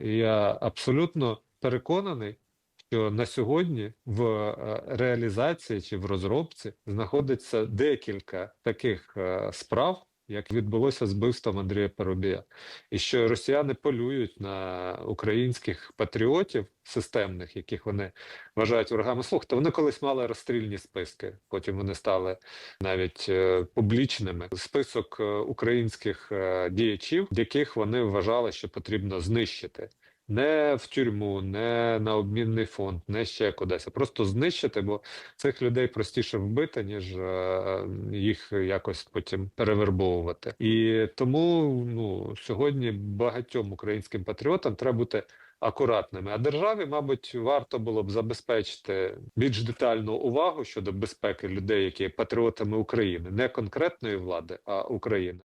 Я абсолютно переконаний, що на сьогодні в е, реалізації чи в розробці знаходиться декілька таких е, справ, як відбулося з вбивством Андрія Парубія, і що росіяни полюють на українських патріотів системних, яких вони вважають ворогами. Слухайте, вони колись мали розстрільні списки, потім вони стали навіть е, публічними. Список е, українських е, діячів, яких вони вважали, що потрібно знищити. Не в тюрму, не на обмінний фонд, не ще кудись, а просто знищити, бо цих людей простіше вбити, ніж е, їх якось потім перевербовувати. І тому ну, сьогодні багатьом українським патріотам треба бути акуратними. А державі, мабуть, варто було б забезпечити більш детальну увагу щодо безпеки людей, які є патріотами України, не конкретної влади, а України.